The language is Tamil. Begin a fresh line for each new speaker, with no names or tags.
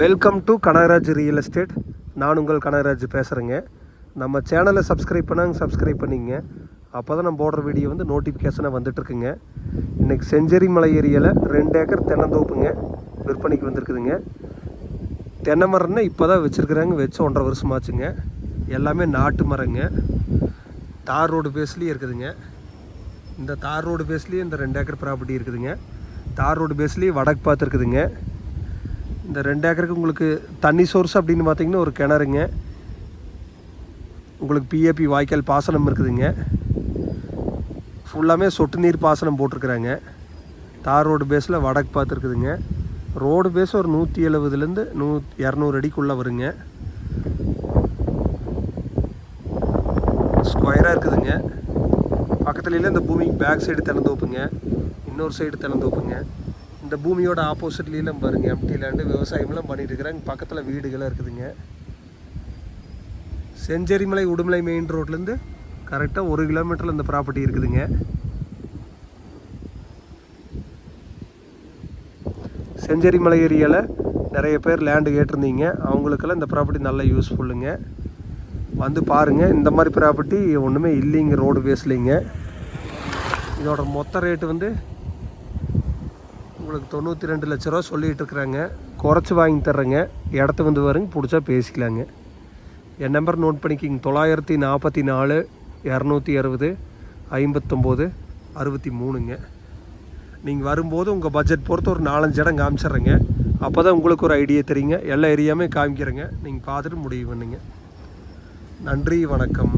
Welcome to Kanagaraj real estate நான் உங்கள் கனகராஜ் பேசுகிறேங்க நம்ம சேனலை சப்ஸ்கிரைப் பண்ணாங்க சப்ஸ்கிரைப் பண்ணிங்க. அப்போ தான் நம்ம போடுற வீடியோ வந்து நோட்டிஃபிகேஷனாக வந்துட்டுருக்குங்க. இன்றைக்கி செஞ்சேரி மலை ஏரியாவில் ரெண்டு ஏக்கர் தென்னந்தோப்புங்க விற்பனைக்கு வந்திருக்குதுங்க. தென்னை மரம்னா இப்போ தான் வச்சுருக்குறாங்க வச்சு ஒன்றரை வருஷமாச்சுங்க. எல்லாமே நாட்டு மரங்க. தார் ரோடு பேஸ்லேயே இருக்குதுங்க. இந்த தார் ரோடு பேஸ்லேயே இந்த ரெண்டு ஏக்கர் ப்ராப்பர்ட்டி இருக்குதுங்க. தார் ரோடு பேஸ்லேயே வடக்கு பார்த்துருக்குதுங்க. இந்த ரெண்டு ஏக்கருக்கு உங்களுக்கு தண்ணி சோர்ஸ் அப்படின்னு பார்த்தீங்கன்னா ஒரு கிணறுங்க. உங்களுக்கு பிஏபி வாய்க்கால் பாசனம் இருக்குதுங்க. ஃபுல்லாமே சொட்டு நீர் பாசனம் போட்டிருக்குறாங்க. தார் ரோடு பேஸில் வடக்கு பார்த்துருக்குதுங்க ரோடு பேஸ் ஒரு நூற்றி எழுபதுலேருந்து நூ இரநூறு அடிக்குள்ளே வருங்க. ஸ்கொயராக இருக்குதுங்க. பக்கத்துலேயே இந்த பூமிக்கு பேக் சைடு திறந்து வைப்புங்க இன்னொரு சைடு திறந்தோப்புங்க இந்த பூமியோட ஆப்போசிட்லேயும் பாருங்க எம்டி லேண்டு விவசாயம்லாம் பண்ணிட்டு இருக்கிறாங்க. பக்கத்தில் வீடுகளாக இருக்குதுங்க. செஞ்சேரிமலை உடுமலை மெயின் ரோட்லேருந்து கரெக்டாக ஒரு கிலோமீட்டரில் இந்த ப்ராப்பர்ட்டி இருக்குதுங்க. செஞ்சேரிமலை ஏரியாவில் நிறைய பேர் லேண்டு கேட்டிருந்தீங்க. அவங்களுக்கெல்லாம் இந்த ப்ராப்பர்ட்டி நல்ல யூஸ்ஃபுல்லுங்க வந்து பாருங்கள் இந்த மாதிரி ப்ராப்பர்ட்டி ஒன்றுமே இல்லைங்க ரோடு பேஸ்லிங்க இதோட மொத்த ரேட்டு வந்து உங்களுக்கு தொண்ணூற்றி ரெண்டு லட்ச ரூபா சொல்லிகிட்டு இருக்கிறாங்க குறைச்சி வாங்கி தர்றேங்க. இடத்த வந்து வருங்க பிடிச்சா பேசிக்கலாங்க. என் நம்பர் நோட் பண்ணிக்கிங்க. தொள்ளாயிரத்தி நாற்பத்தி நாலு இரநூத்தி அறுபது ஐம்பத்தொம்போது அறுபத்தி மூணுங்க. நீங்கள் வரும்போது உங்கள் பட்ஜெட் பொறுத்து ஒரு நாலஞ்சு இடம் காமிச்சிட்றேங்க. அப்போ தான் உங்களுக்கு ஒரு ஐடியா தெரியுங்க. எல்லா ஏரியாவுமே காமிக்கிறேங்க. நீங்கள் பார்த்துட்டு முடிவு பண்ணுங்க. நன்றி வணக்கம்.